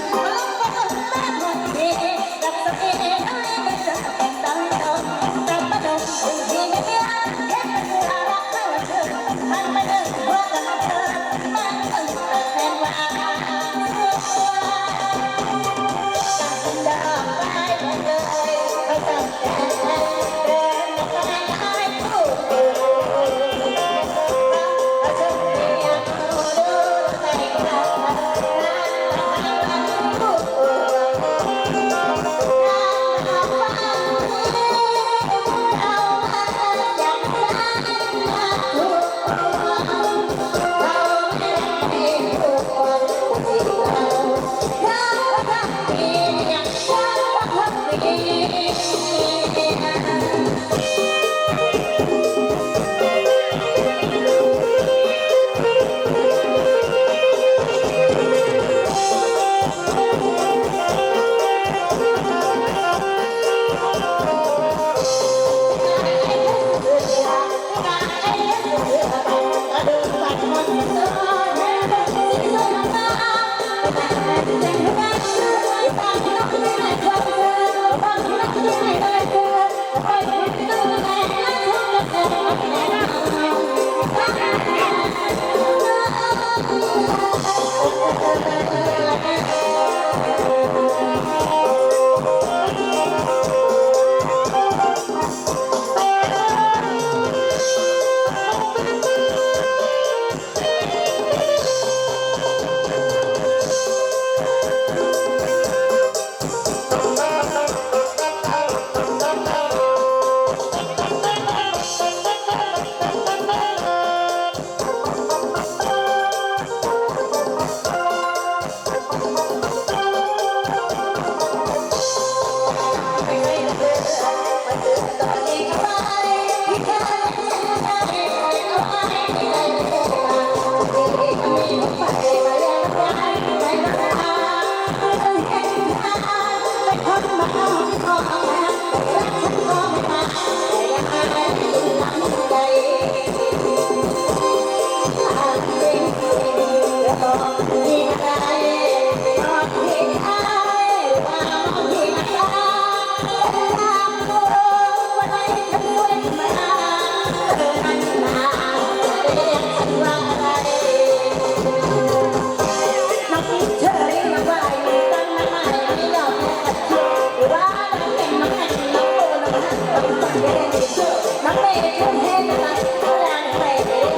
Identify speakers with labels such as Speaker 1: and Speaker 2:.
Speaker 1: รักสักเอรักสักเอ Yeah. 好。นักเตะทุกเพศนะคะแรงเตะ